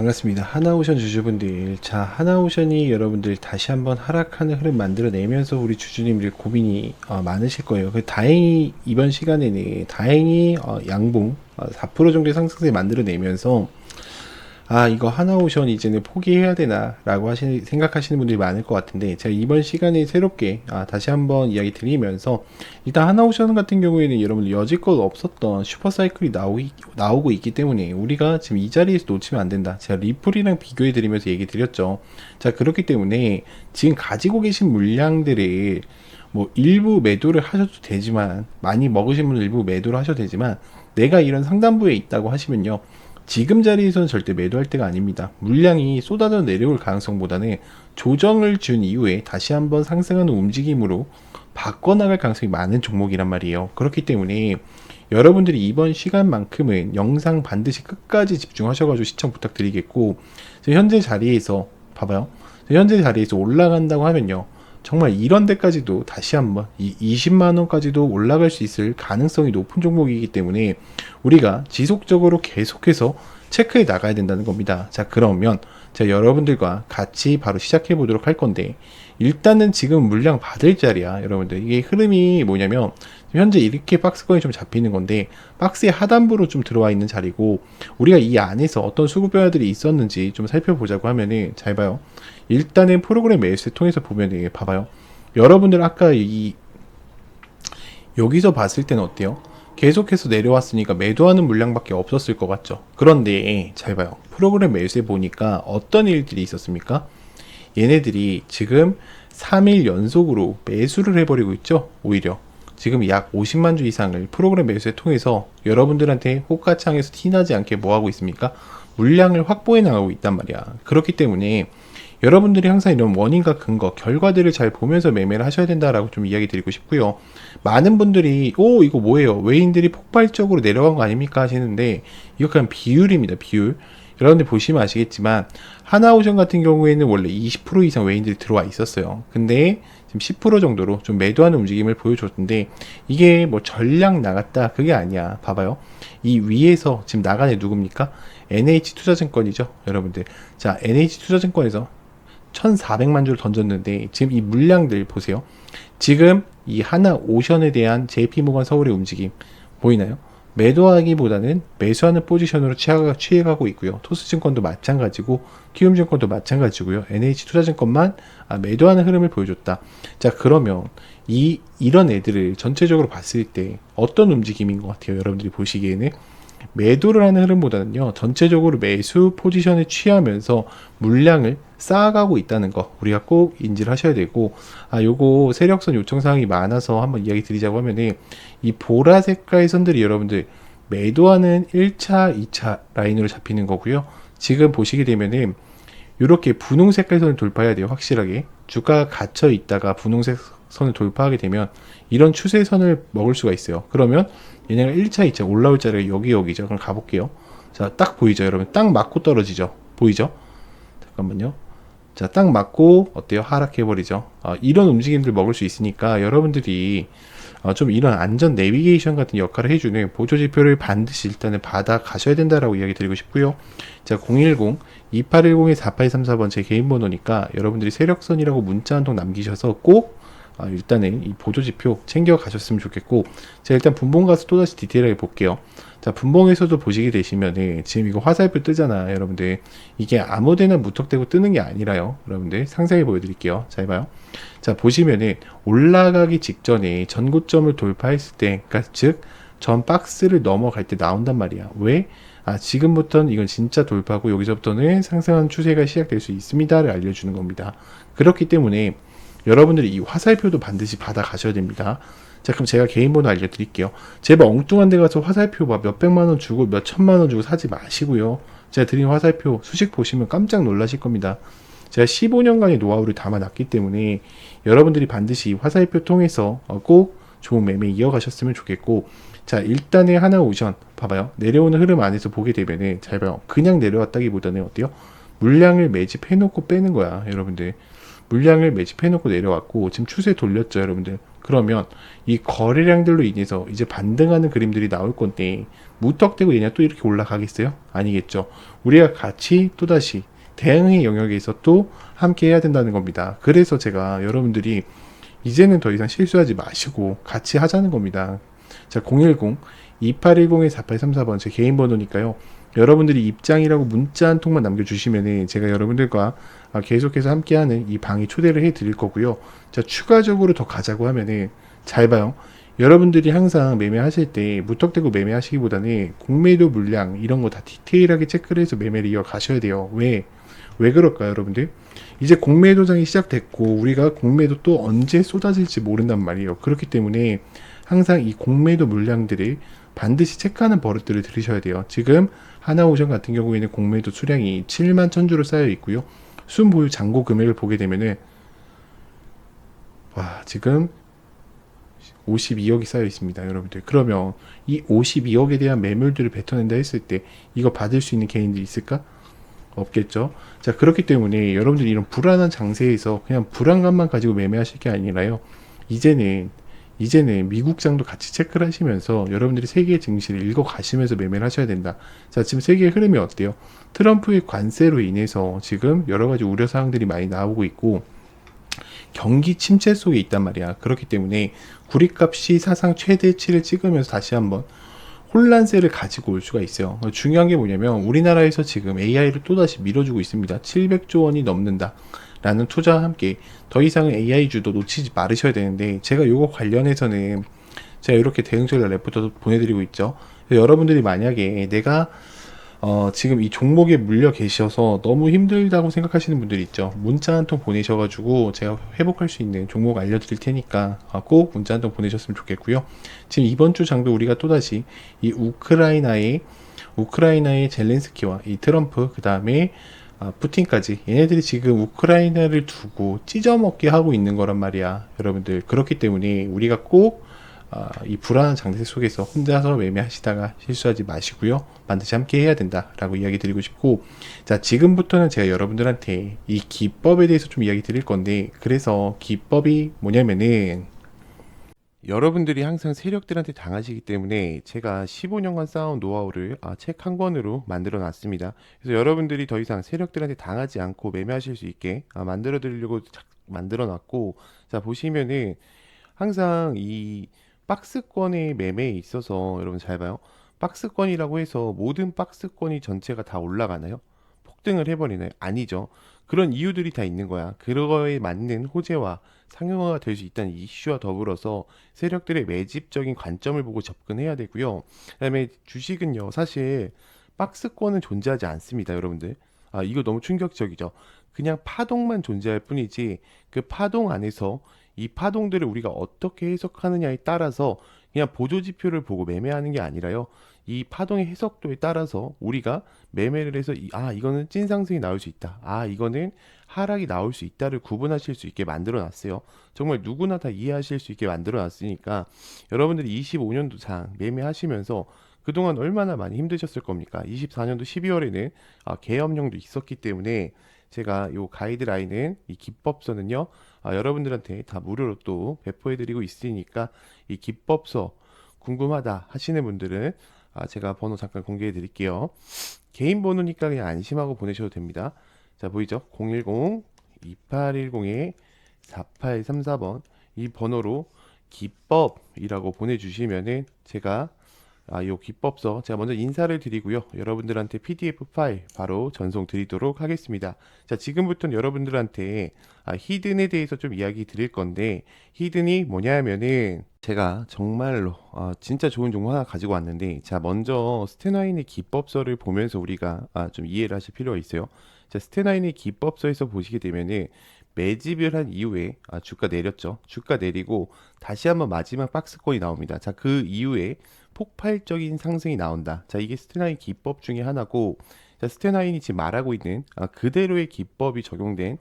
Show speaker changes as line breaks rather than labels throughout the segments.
반갑습니다. 하나오션 주주분들. 자, 하나오션이 여러분들 다시 한번 하락하는 흐름 만들어내면서 우리 주주님들 고민이 어, 많으실 거예요. 그 다행히 이번 시간에는 다행히 어, 양봉 어, 4% 정도의 상승세 만들어내면서 아 이거 하나오션 이제는 포기해야 되나? 라고 하시 생각하시는 분들이 많을 것 같은데 제가 이번 시간에 새롭게 아, 다시 한번 이야기 드리면서 일단 하나오션 같은 경우에는 여러분들 여지껏 없었던 슈퍼사이클이 나오기, 나오고 있기 때문에 우리가 지금 이 자리에서 놓치면 안 된다. 제가 리플이랑 비교해 드리면서 얘기 드렸죠. 자 그렇기 때문에 지금 가지고 계신 물량들을 뭐 일부 매도를 하셔도 되지만 많이 먹으신 분은 일부 매도를 하셔도 되지만 내가 이런 상단부에 있다고 하시면요 지금 자리에서는 절대 매도할 때가 아닙니다. 물량이 쏟아져 내려올 가능성보다는 조정을 준 이후에 다시 한번 상승하는 움직임으로 바꿔나갈 가능성이 많은 종목이란 말이에요. 그렇기 때문에 여러분들이 이번 시간만큼은 영상 반드시 끝까지 집중하셔가지고 시청 부탁드리겠고 현재 자리에서 봐봐요. 현재 자리에서 올라간다고 하면요. 정말 이런 데까지도 다시 한번 이 20만 원까지도 올라갈 수 있을 가능성이 높은 종목이기 때문에 우리가 지속적으로 계속해서 체크해 나가야 된다는 겁니다. 자, 그러면 제가 여러분들과 같이 바로 시작해 보도록 할 건데 일단은 지금 물량 받을 자리야, 여러분들. 이게 흐름이 뭐냐면 현재 이렇게 박스권이 좀 잡히는 건데 박스의 하단부로 좀 들어와 있는 자리고 우리가 이 안에서 어떤 수급 변화들이 있었는지 좀 살펴보자고 하면은 잘 봐요. 일단은 프로그램 매수를 통해서 보면은 봐봐요. 여러분들 아까 이 여기서 봤을 때는 어때요? 계속해서 내려왔으니까 매도하는 물량밖에 없었을 것 같죠. 그런데 잘 봐요. 프로그램 매수에 보니까 어떤 일들이 있었습니까? 얘네들이 지금 3일 연속으로 매수를 해버리고 있죠. 오히려 지금 약 50만 주 이상을 프로그램 매수에 통해서 여러분들한테 호가창에서 티나지 않게 뭐 하고 있습니까? 물량을 확보해 나가고 있단 말이야. 그렇기 때문에 여러분들이 항상 이런 원인과 근거, 결과들을 잘 보면서 매매를 하셔야 된다라고 좀 이야기 드리고 싶고요. 많은 분들이 오 이거 뭐예요? 외인들이 폭발적으로 내려간 거 아닙니까 하시는데 이거 그냥 비율입니다. 비율. 여러분들 보시면 아시겠지만 하나오션 같은 경우에는 원래 20% 이상 외인들이 들어와 있었어요. 근데 지금 10% 정도로 좀 매도하는 움직임을 보여줬는데 이게 뭐 전량 나갔다 그게 아니야. 봐봐요. 이 위에서 지금 나간 애 누굽니까? NH 투자증권이죠, 여러분들. 자, NH 투자증권에서 1,400만 주를 던졌는데 지금 이 물량들 보세요. 지금 이 하나 오션에 대한 JP모건 서울의 움직임 보이나요? 매도하기보다는 매수하는 포지션으로 취해가고 있고요. 토스증권도 마찬가지고 키움증권도 마찬가지고요. NH투자증권만 아, 매도하는 흐름을 보여줬다. 자 그러면 이 이런 애들을 전체적으로 봤을 때 어떤 움직임인 것 같아요? 여러분들이 보시기에는 매도를 하는 흐름보다는요 전체적으로 매수 포지션에 취하면서 물량을 쌓아가고 있다는 거 우리가 꼭 인지를 하셔야 되고 아 요거 세력선 요청 사항이 많아서 한번 이야기 드리자고 하면은 이 보라 색깔 선들이 여러분들 매도하는 1차, 2차 라인으로 잡히는 거고요. 지금 보시게 되면은 이렇게 분홍 색깔 선을 돌파해야 돼요. 확실하게 주가가 갇혀 있다가 분홍색 선을 돌파하게 되면 이런 추세선을 먹을 수가 있어요. 그러면 얘네가 1차, 2차 올라올 자리가 여기 여기죠. 그럼 가볼게요. 자, 딱 보이죠, 여러분? 딱 맞고 떨어지죠. 보이죠? 잠깐만요. 자, 딱 맞고 어때요? 하락해 버리죠. 어, 이런 움직임들 먹을 수 있으니까 여러분들이 어, 좀 이런 안전 내비게이션 같은 역할을 해주는 보조 지표를 반드시 일단은 받아 가셔야 된다라고 이야기 드리고 싶고요. 자, 010-2810-4834번 제 개인 번호니까 여러분들이 세력선이라고 문자 한 통 남기셔서 꼭 아, 일단은 이 보조 지표 챙겨 가셨으면 좋겠고 자 일단 분봉 가서 또다시 디테일하게 볼게요. 자 분봉에서도 보시게 되시면 지금 이거 화살표 뜨잖아 여러분들. 이게 아무데나 무턱대고 뜨는 게 아니라요 여러분들. 상세히 보여드릴게요. 잘 봐요. 자 보시면은 올라가기 직전에 전고점을 돌파했을 때 그러니까 즉 전 박스를 넘어갈 때 나온단 말이야. 왜? 아 지금부터는 이건 진짜 돌파고 여기서부터는 상승한 추세가 시작될 수 있습니다를 알려주는 겁니다. 그렇기 때문에 여러분들이 이 화살표도 반드시 받아 가셔야 됩니다. 자, 그럼 제가 개인 번호 알려드릴게요. 제발 엉뚱한 데 가서 화살표 막 몇백만 원 주고 몇 천만 원 주고 사지 마시고요. 제가 드린 화살표 수식 보시면 깜짝 놀라실 겁니다. 제가 15년간의 노하우를 담아놨기 때문에 여러분들이 반드시 화살표 통해서 어, 꼭 좋은 매매 이어가셨으면 좋겠고 자 일단에 하나 오션 봐봐요 내려오는 흐름 안에서 보게 되면은 잘 봐요 그냥 내려왔다기보다는 어때요 물량을 매집해 놓고 빼는 거야 여러분들 물량을 매집해 놓고 내려왔고 지금 추세 돌렸죠 여러분들 그러면 이 거래량들로 인해서 이제 반등하는 그림들이 나올 건데 무턱대고 얘냐 또 이렇게 올라가겠어요? 아니겠죠. 우리가 같이 또다시 대응의 영역에서 또 함께 해야 된다는 겁니다. 그래서 제가 여러분들이 이제는 더 이상 실수하지 마시고 같이 하자는 겁니다. 자, 010 2810-4834번 제 개인 번호니까요. 여러분들이 입장이라고 문자 한 통만 남겨주시면은 제가 여러분들과 아, 계속해서 함께하는 이 방에 초대를 해드릴 거고요. 자, 추가적으로 더 가자고 하면은 잘 봐요. 여러분들이 항상 매매하실 때 무턱대고 매매하시기보다는 공매도 물량 이런 거 다 디테일하게 체크를 해서 매매를 이어가셔야 돼요. 왜? 왜 그럴까요, 여러분들? 이제 공매도장이 시작됐고 우리가 공매도 또 언제 쏟아질지 모른단 말이에요. 그렇기 때문에 항상 이 공매도 물량들을 반드시 체크하는 버릇들을 들으셔야 돼요. 지금 하나오션 같은 경우에는 공매도 수량이 7만 천주로 쌓여 있고요. 순 보유 잔고 금액을 보게 되면은 와 지금 52억이 쌓여 있습니다, 여러분들. 그러면 이 52억에 대한 매물들을 뱉어낸다 했을 때 이거 받을 수 있는 개인들이 있을까? 없겠죠. 자, 그렇기 때문에 여러분들이 이런 불안한 장세에서 그냥 불안감만 가지고 매매하실 게 아니라요. 이제는 이제는 미국장도 같이 체크를 하시면서 여러분들이 세계 증시를 읽어 가시면서 매매를 하셔야 된다. 자, 지금 세계의 흐름이 어때요? 트럼프의 관세로 인해서 지금 여러 가지 우려 사항들이 많이 나오고 있고 경기 침체 속에 있단 말이야. 그렇기 때문에 구리값이 사상 최대치를 찍으면서 다시 한번 혼란세를 가지고 올 수가 있어요. 중요한 게 뭐냐면 우리나라에서 지금 AI를 또다시 밀어주고 있습니다. 700조 원이 넘는다. 라는 투자와 함께 더 이상은 AI 주도 놓치지 말으셔야 되는데 제가 요거 관련해서는 제가 이렇게 대응처리 레포터도 보내드리고 있죠. 여러분들이 만약에 내가 어, 지금 이 종목에 물려 계셔서 너무 힘들다고 생각하시는 분들이 있죠. 문자 한 통 보내셔가지고 제가 회복할 수 있는 종목 알려드릴 테니까 아, 꼭 문자 한 통 보내셨으면 좋겠고요. 지금 이번 주 장도 우리가 또다시 이 우크라이나의 우크라이나의 젤렌스키와 이 트럼프 그 다음에 아, 푸틴까지 얘네들이 지금 우크라이나를 두고 찢어먹게 하고 있는 거란 말이야 여러분들 그렇기 때문에 우리가 꼭 아, 이 불안한 장세 속에서 혼자서 매매하시다가 실수하지 마시고요. 반드시 함께 해야 된다라고 이야기 드리고 싶고, 자, 지금부터는 제가 여러분들한테 이 기법에 대해서 좀 이야기 드릴 건데, 그래서 기법이 뭐냐면은, 여러분들이 항상 세력들한테 당하시기 때문에 제가 15년간 쌓아온 노하우를 아, 책 한 권으로 만들어 놨습니다. 그래서 여러분들이 더 이상 세력들한테 당하지 않고 매매하실 수 있게 아, 만들어 드리려고 만들어 놨고, 자, 보시면은 항상 이 박스권의 매매에 있어서 여러분 잘 봐요. 박스권이라고 해서 모든 박스권이 전체가 다 올라가나요? 폭등을 해버리나요? 아니죠. 그런 이유들이 다 있는 거야. 그거에 맞는 호재와 상용화가 될 수 있다는 이슈와 더불어서 세력들의 매집적인 관점을 보고 접근해야 되고요. 그다음에 주식은요, 사실 박스권은 존재하지 않습니다, 여러분들. 아, 이거 너무 충격적이죠. 그냥 파동만 존재할 뿐이지 그 파동 안에서 이 파동들을 우리가 어떻게 해석하느냐에 따라서 그냥 보조 지표를 보고 매매하는 게 아니라요. 이 파동의 해석도에 따라서 우리가 매매를 해서 이- 아 이거는 찐 상승이 나올 수 있다. 아 이거는 하락이 나올 수 있다를 구분하실 수 있게 만들어 놨어요. 정말 누구나 다 이해하실 수 있게 만들어 놨으니까 여러분들이 25년도 상 매매하시면서 그동안 얼마나 많이 힘드셨을 겁니까? 24년도 12월에는 아, 계엄령도 있었기 때문에 제가 요 가이드라인은 이 기법서는요 아, 여러분들한테 다 무료로 또 배포해드리고 있으니까 이 기법서 궁금하다 하시는 분들은 아, 제가 번호 잠깐 공개해 드릴게요. 개인 번호니까 그냥 안심하고 보내셔도 됩니다. 자, 보이죠? 010-2810-4834번 이 번호로 기법이라고 보내주시면은 제가 아, 요 기법서 제가 먼저 인사를 드리고요. 여러분들한테 PDF 파일 바로 전송 드리도록 하겠습니다. 자, 지금부터는 여러분들한테 아, 히든에 대해서 좀 이야기 드릴 건데 히든이 뭐냐면은 제가 정말로 아, 진짜 좋은 정보 하나 가지고 왔는데 자, 먼저 스테나인의 기법서를 보면서 우리가 아, 좀 이해를 하실 필요가 있어요. 자, 스테나인의 기법서에서 보시게 되면은 매집을 한 이후에 아, 주가 내렸죠. 주가 내리고 다시 한번 마지막 박스권이 나옵니다. 자, 그 이후에 폭발적인 상승이 나온다. 자, 이게 스테나인 기법 중에 하나고, 자, 스테나인이 지금 말하고 있는 아, 그대로의 기법이 적용된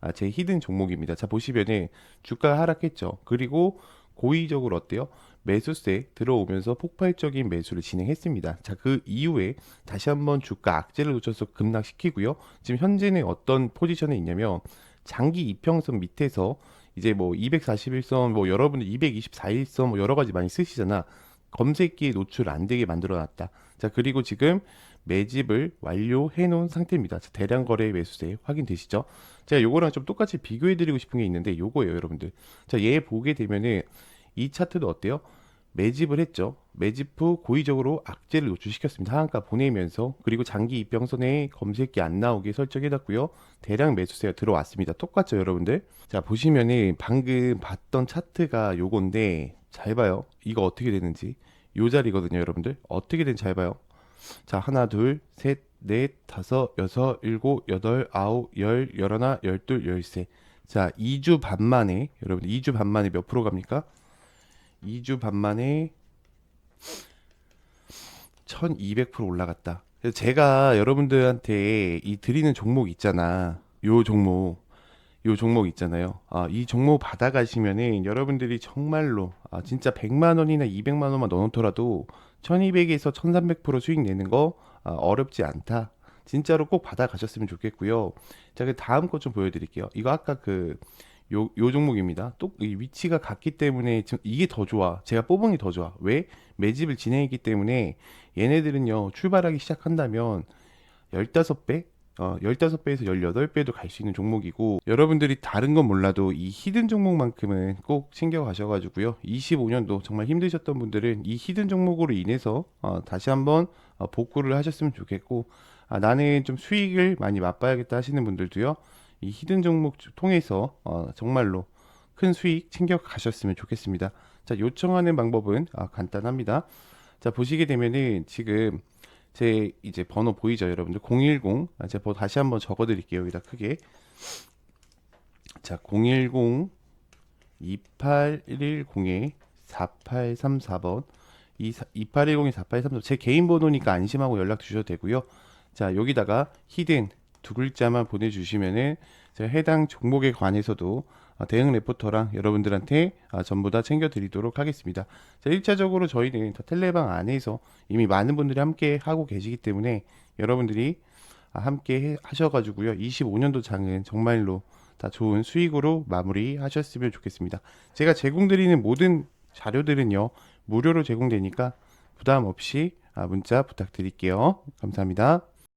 아, 제 히든 종목입니다. 자, 보시면은 주가 하락했죠. 그리고 고의적으로 어때요? 매수세 들어오면서 폭발적인 매수를 진행했습니다. 자, 그 이후에 다시 한번 주가 악재를 놓쳐서 급락시키고요. 지금 현재는 어떤 포지션에 있냐면 장기 이평선 밑에서
이제 뭐 241선, 뭐 여러분들 224일선 뭐 여러 가지 많이 쓰시잖아. 검색기에 노출 안 되게 만들어 놨다. 자, 그리고 지금 매집을 완료해 놓은 상태입니다. 자, 대량 거래 매수세 확인되시죠? 제가 요거랑 좀 똑같이 비교해 드리고 싶은 게 있는데 요거예요, 여러분들. 자, 얘 보게 되면은 이 차트도 어때요? 매집을 했죠. 매집 후 고의적으로 악재를 노출시켰습니다. 하한가 보내면서 그리고 장기 입병선에 검색기 안 나오게 설정해놨고요. 대량 매수세가 들어왔습니다. 똑같죠, 여러분들? 자 보시면은 방금 봤던 차트가 요건데 잘 봐요. 이거 어떻게 되는지 요 자리거든요, 여러분들. 어떻게 되는지 잘 봐요. 자 하나, 둘, 셋, 넷, 다섯, 여섯, 일곱, 여덟, 아홉, 열, 열하나, 열둘, 열세. 자 2주 반 만에 여러분들 2주 반 만에 몇 프로 갑니까? 2주 반 만에 1200% 올라갔다. 그래서 제가 여러분들한테 이 드리는 종목 있잖아. 요 종목. 요 종목 있잖아요. 아, 이 종목 받아가시면은 여러분들이 정말로 아, 진짜 100만 원이나 200만 원만 넣어놓더라도 1200에서 1300% 수익 내는 거 아, 어렵지 않다. 진짜로 꼭 받아가셨으면 좋겠고요. 자, 그 다음 거 좀 보여드릴게요. 이거 아까 그 요, 요 종목입니다. 또 이 위치가 같기 때문에 이게 더 좋아. 제가 뽑은 게 더 좋아. 왜? 매집을 진행했기 때문에 얘네들은요, 출발하기 시작한다면 15배? 어, 15배에서 18배도 갈 수 있는 종목이고, 여러분들이 다른 건 몰라도 이 히든 종목만큼은 꼭 챙겨 가셔가지고요. 25년도 정말 힘드셨던 분들은 이 히든 종목으로 인해서 어, 다시 한번 어, 복구를 하셨으면 좋겠고, 아, 나는 좀 수익을 많이 맛봐야겠다 하시는 분들도요. 이 히든 종목 통해서 어, 정말로 큰 수익 챙겨 가셨으면 좋겠습니다. 자, 요청하는 방법은 아, 간단합니다. 자, 보시게 되면은 지금 제 이제 번호 보이죠, 여러분들? 010. 아, 제가 번- 다시 한번 적어 드릴게요. 여기다 크게. 자, 010 2810에 4834번. 이 2810에 4834번. 제 개인 번호니까 안심하고 연락 주셔도 되고요. 자, 여기다가 히든 두 글자만 보내주시면은 제가 해당 종목에 관해서도 아, 대응 레포터랑 여러분들한테 아, 전부 다 챙겨드리도록 하겠습니다. 자, 1차적으로 저희는 다 텔레방 안에서 이미 많은 분들이 함께 하고 계시기 때문에 여러분들이 아, 함께 해- 하셔가지고요. 25년도 장은 정말로 다 좋은 수익으로 마무리 하셨으면 좋겠습니다. 제가 제공드리는 모든 자료들은요, 무료로 제공되니까 부담 없이 아, 문자 부탁드릴게요. 감사합니다.